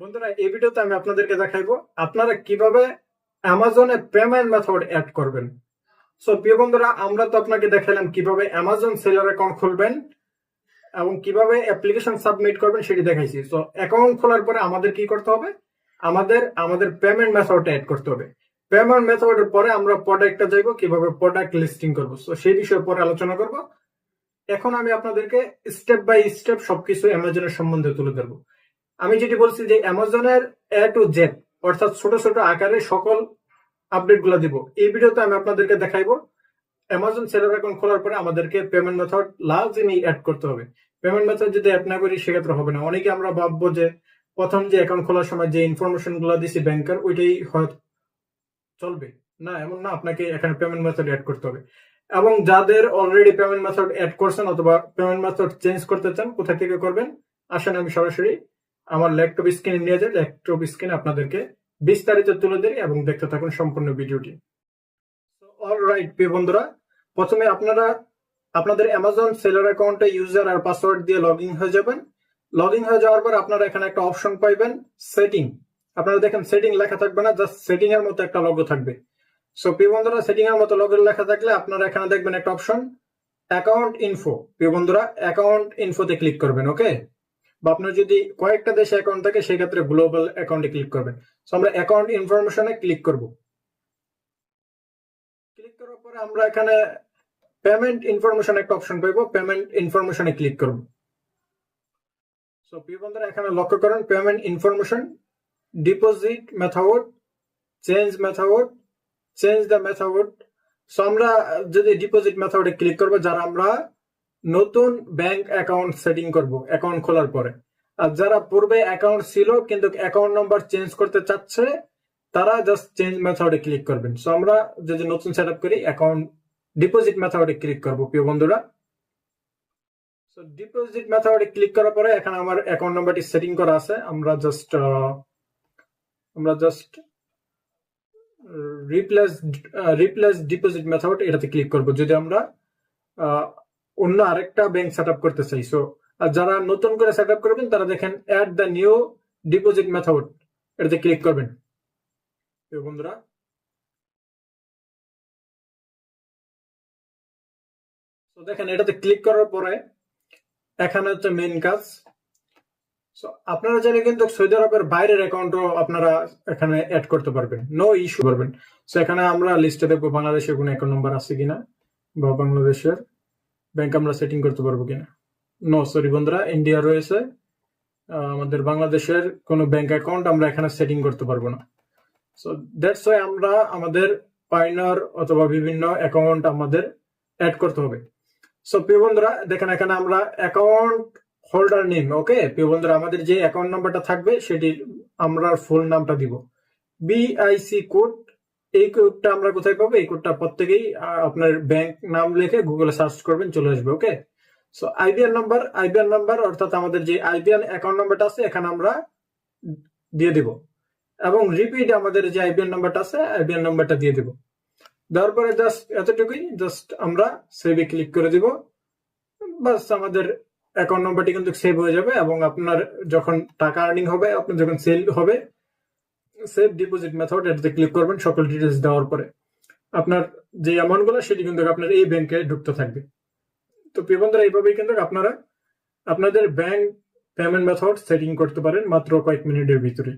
বন্ধুরা, এই ভিডিওতে আমি আপনাদেরকে দেখাইবো আপনারা কীভাবে অ্যামাজনে পেমেন্ট মেথড অ্যাড করবেন। সো প্রিয় বন্ধুরা, আমরা তো আপনাকে দেখালাম কীভাবে অ্যামাজন সেলার অ্যাকাউন্ট খুলবেন এবং কীভাবে অ্যাপ্লিকেশন সাবমিট করবেন সেটি দেখাইছি। সো অ্যাকাউন্ট খোলার পরে আমাদের কি করতে হবে? আমাদের আমাদের পেমেন্ট মেথডটা অ্যাড করতে হবে। পেমেন্ট মেথডের পরে আমরা প্রোডাক্টটা যাইবো কীভাবে প্রোডাক্ট লিস্টিং করব। সো সেই বিষয়ে পরে আলোচনা করব। এখন আমি আপনাদেরকে স্টেপ বাই স্টেপ সবকিছু অ্যামাজনের সম্বন্ধে তুলে ধরবো। আমি যেটি বলছি যে অ্যামাজনের এ টু জেড অর্থাৎ ছোট ছোট আকারে সকল আপডেটগুলো দিব। এই ভিডিওতে আমি আপনাদেরকে দেখাইবো, অ্যামাজন সেলার অ্যাকাউন্ট খোলার পরে আমাদেরকে পেমেন্ট মেথড লাজিমি অ্যাড করতে হবে। পেমেন্ট মেথড যদি অ্যাড না করি, সেক্ষেত্রে হবে না। অনেকে আমরা ভাববো যে প্রথম যে অ্যাকাউন্ট খোলার সময় যে ইনফরমেশনগুলো দিছি ব্যাংকের ওইটাই চলবে। না, এমন না, আপনাকে এখানে পেমেন্ট মেথড অ্যাড করতে হবে। এবং যাদের অলরেডি পেমেন্ট মেথড অ্যাড করছেন অথবা পেমেন্ট মেথড চেঞ্জ করতে চান, কোথা থেকে করবেন, আসেন আমি সরাসরি আমার ল্যাপটপ স্ক্রিনে নিয়ে যাই ল্যাপটপ স্ক্রিনে আপনাদেরকে বিস্তারিত তুলে ধরি এবং দেখতে থাকুন সম্পূর্ণ ভিডিওটি। অল রাইট প্রিয় বন্ধুরা, প্রথমে আপনারা আপনাদের অ্যামাজন সেলার অ্যাকাউন্টে ইউজার আর পাসওয়ার্ড দিয়ে লগ ইন হয়ে যাবেন। লগ ইন হয়ে যাওয়ার পর আপনারা এখানে একটা অপশন পাইবেন সেটিং আপনারা দেখেন সেটিং লেখা থাকবে না জাস্ট সেটিং এর মতো একটা লগো থাকবে। সো প্রিয় বন্ধুরা সেটিং এর মতো লগো লেখা থাকলে আপনারা এখানে দেখবেন একটা অপশন অ্যাকাউন্ট ইনফো প্রিয় বন্ধুরা অ্যাকাউন্ট ইনফোতে ক্লিক করবেন ওকে বা আপনার যদি কয়েকটা দেশে অ্যাকাউন্ট থাকে, সেক্ষেত্রে গ্লোবাল অ্যাকাউন্টে ক্লিক করবেন। সো আমরা অ্যাকাউন্ট ইনফরমেশনে ক্লিক করব। ক্লিক করার পরে আমরা এখানে পেমেন্ট ইনফরমেশন একটা অপশন পাইবো পেমেন্ট ইনফরমেশনে ক্লিক করব। সো প্রিয় বন্ধুরা, এখানে লক্ষ্য করেন payment information deposit method change method change the method so আমরা যদি ডিপোজিট মেথডে ক্লিক করব, যারা আমরা নতুন ব্যাংক অ্যাকাউন্ট সেটিং করব অ্যাকাউন্ট খোলার পরে। আর যারা পূর্বে অ্যাকাউন্ট ছিল, কিন্তু অ্যাকাউন্ট নাম্বার চেঞ্জ করতে চাচ্ছে, তারা জাস্ট চেঞ্জ মেথডে ক্লিক করবেন। সো আমরা যদি নতুন সেট আপ করি অ্যাকাউন্ট ডিপোজিট মেথডে ক্লিক করব, প্রিয় বন্ধুরা। সো ডিপোজিট মেথডে ক্লিক করার পরে এখানে আমার অ্যাকাউন্ট নাম্বারটি সেটিং করা আছে। আমরা জাস্ট আমরা just replace replace deposit method এটাতে ক্লিক করব। যদি আমরা অন্য আরেকটা ব্যাংক সেট আপ করতে চাই। সো আর যারা নতুন করে সেট আপ করবেন তারা দেখেন add the new deposit method এটাতে ক্লিক করবেন। বন্ধুরা তো দেখেন এটাতে ক্লিক করার পরে এখানে হচ্ছে মেইন কাজ। So, আপনারা চাইলে কিন্তু সৌদি আরবের বাইরের অ্যাকাউন্টও আপনারা এখানে অ্যাড করতে পারবেন। নো ইস্যু করবেন। সো এখানে আমরা লিস্টে দেখব বাংলাদেশের কোনো অ্যাকাউন্ট নাম্বার আছে কিনা বা বাংলাদেশের। ব্যাংক আমরা সেটিং করতে পারব কিনা? নো সরি বন্ধুরা ইন্ডিয়া রয়েছে। আমাদের বাংলাদেশের কোনো ব্যাংক অ্যাকাউন্ট আমরা এখানে সেটিং করতে পারব না। সো দ্যাটস ওয়াই আমরা আমাদের পাইনার অথবা বিভিন্ন অ্যাকাউন্ট আমাদের অ্যাড করতে হবে। সো প্রিয় বন্ধুরা, দেখেন এখানে আমরা অ্যাকাউন্ট হোল্ডার নেম ওকে প্রিয় বন্ধুরা, আমাদের যে অ্যাকাউন্ট নাম্বারটা থাকবে সেটি আমরা ফুল নামটা দিব। বিআইসি কোড এই কোডটা আমরা কোথায় পাবো? এই কোডটা প্রত্যেকেই আপনার ব্যাংক নাম লিখে গুগলে সার্চ করবেন, চলে আসবে okay so IBR number IBR number অর্থাৎ আমাদের যে আইবিআর অ্যাকাউন্ট নাম্বারটা আছে, এখানে আমরা দিয়ে দিব। এবং রিপিট আমাদের যে আইবিআর নাম্বারটা আছে আইবিআর নাম্বারটা দিয়ে দিব। দেওয়ার পরে জাস্ট এতটুকুই জাস্ট আমরা সেভে ক্লিক করে দিব। বাস, আমাদের অ্যাকাউন্ট নাম্বারটি কিন্তু সেভ হয়ে যাবে এবং আপনার যখন টাকা আর্নিং হবে আপনার যখন সেল হবে সেভ ডিপোজিট মেথড এটাতে ক্লিক করবেন সকল ডিটেলস দেওয়ার পরে। আপনার যে অ্যামাউন্টগুলো, সেটি কিন্তু আপনার এই ব্যাংকে ঢুকতে থাকবে। তো প্রিয় বন্ধুরা, এইভাবেই কিন্তু আপনারা আপনাদের ব্যাংক পেমেন্ট মেথড সেটিং করতে পারেন মাত্র কয়েক মিনিটের ভিতরে।